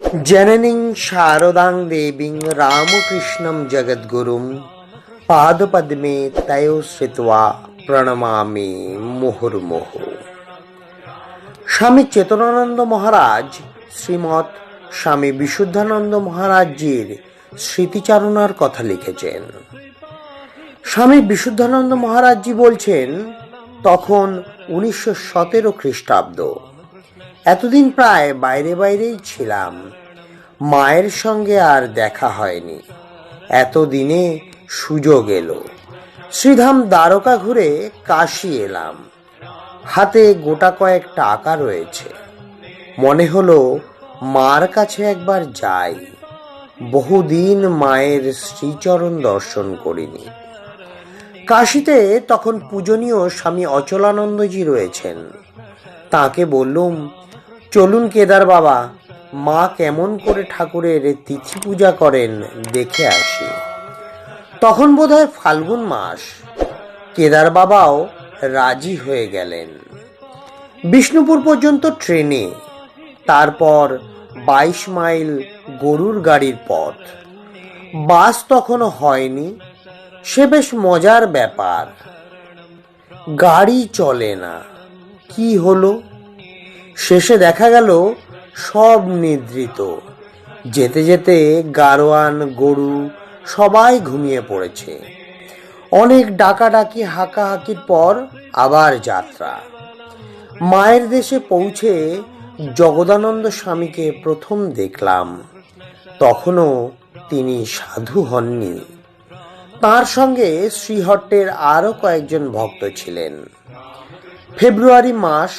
জননীং শারদাং দেবীং রামকৃষ্ণম জগদ্গুরুম পাদপদ্মে তয়ো শ্রিত্বা প্রণমামি মুহুর্মুহ। স্বামী চেতনানন্দ মহারাজ শ্রীমৎ স্বামী বিশুদ্ধানন্দ মহারাজজির স্মৃতিচারণার কথা লিখেছেন। স্বামী বিশুদ্ধানন্দ মহারাজজি বলছেন, তখন উনিশশো সতেরো খ্রিস্টাব্দ এতদিন প্রায় বাইরে বাইরেই ছিলাম। মায়ের সঙ্গে আর দেখা হয়নি। এতদিনে সুযোগ এলো। শ্রীধাম দ্বারকা ঘুরে কাশি এলাম। হাতে গোটা কয়েক টাকা রয়েছে। মনে হলো মার কাছে একবার যাই। বহুদিন মায়ের শ্রীচরণ দর্শন করিনি। কাশিতে তখন পূজনীয় স্বামী অচলানন্দজি রয়েছেন। তাকে বললুম চলুন কেদার বাবা, মা কেমন করে ঠাকুরের তিথি পূজা করেন দেখে আসি। তখন বোধহয় ফাল্গুন মাস। কেদার বাবাও রাজি হয়ে গেলেন। বিষ্ণুপুর পর্যন্ত ট্রেনে, তারপর বাইশ মাইল গরুর গাড়ির পথ। বাস তখনও হয়নি, সে বেশ মজার ব্যাপার। গাড়ি চলে না, কি হলো? শেষে দেখা গেল সব নিদ্রিত। যেতে যেতে গারোয়ান, গরু সবাই ঘুমিয়ে পড়েছে। অনেক ডাকাডাকি, হাঁকাহাকির পর আবার যাত্রা। মায়ের দেশে পৌঁছে জগদানন্দ স্বামীকে প্রথম দেখলাম। তখনও তিনি সাধু হননি। তার সঙ্গে শ্রীহট্টের আরও কয়েকজন ভক্ত ছিলেন। ফেব্রুয়ারি মাস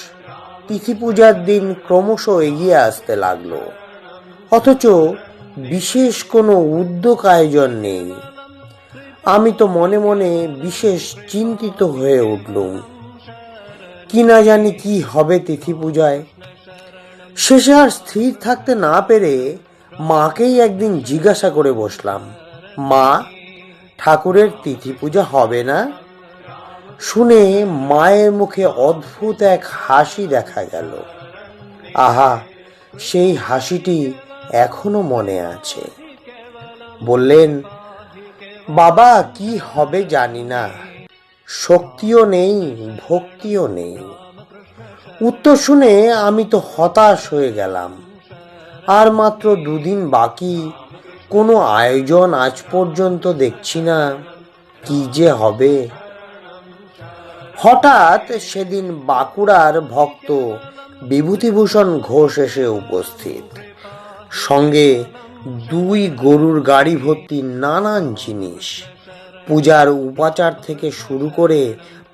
তিথি পূজার দিন ক্রমশ এগিয়ে আসতে লাগল। অথচ বিশেষ কোনো উদ্যোগ আয়োজন নেই। আমি তো মনে মনে বিশেষ চিন্তিত হয়ে উঠলুম। কি না জানি কি হবে তিথি পূজায় শেষে আর স্থির থাকতে না পেরে মাকেই একদিন জিজ্ঞাসা করে বসলাম, মা, ঠাকুরের তিথি পূজা হবে না? শুনে মায়ের মুখে অদ্ভুত এক হাসি দেখা গেল। আহা, সেই হাসিটি এখনও মনে আছে। বললেন, বাবা, কি হবে জানি না। শক্তিও নেই, ভক্তিও নেই। উত্তর শুনে আমি তো হতাশ হয়ে গেলাম। আর মাত্র দুদিন বাকি, কোনো আয়োজন আজ পর্যন্ত দেখছি না। কি যে হবে? হঠাৎ সেদিন বাঁকুড়ার ভক্ত বিভূতিভূষণ ঘোষ এসে উপস্থিত। সঙ্গে দুই গরুর গাড়ি ভর্তি নানান জিনিস। পূজার উপাচার থেকে শুরু করে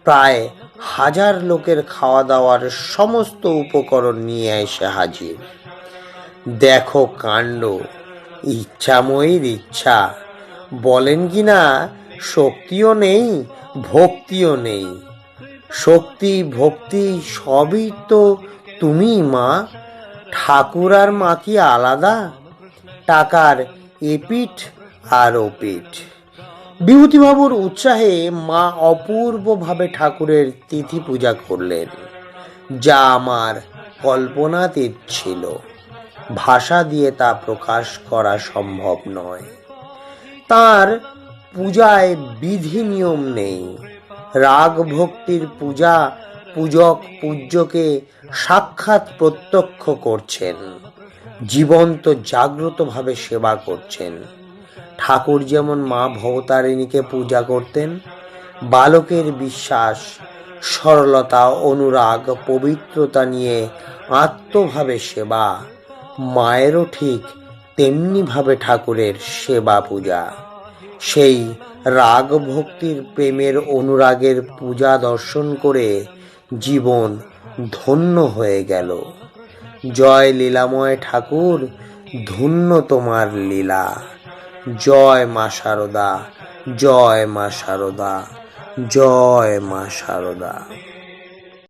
প্রায় হাজার লোকের খাওয়া দাওয়ার সমস্ত উপকরণ নিয়ে এসে হাজির। দেখো কাণ্ড, ইচ্ছাময়ীর ইচ্ছা। বলেন কি না, শক্তিও নেই, ভক্তিও নেই। শক্তি, ভক্তি, সবই তো তুমি মা। ঠাকুর আর মা কি আলাদা? টাকার এপিঠ আর ওপিঠ। বিভূতিবাবুর উৎসাহে মা অপূর্বভাবে ঠাকুরের তিথি পূজা করলেন। যা আমার কল্পনাতীত ছিল। ভাষা দিয়ে তা প্রকাশ করা সম্ভব নয়। তার পূজায় বিধি নিয়ম নেই। রাগ ভক্তির পূজা পূজক পূজ্যকে সাক্ষাৎ প্রত্যক্ষ করছেন। জীবন্ত জাগ্রতভাবে সেবা করছেন। ঠাকুর যেমন মা ভবতারিণীকে পূজা করতেন, বালকের বিশ্বাস, সরলতা, অনুরাগ, পবিত্রতা নিয়ে আত্মভাবে সেবা, মায়েরও ঠিক তেমনিভাবে ঠাকুরের সেবা পূজা। সেই রাগ ভক্তির প্রেমের অনুরাগের পূজা দর্শন করে জীবন ধন্য হয়ে গেল। জয় লীলাময় ঠাকুর, ধন্য তোমার লীলা। জয় মা শারদা জয় মা শারদা জয় মা শারদা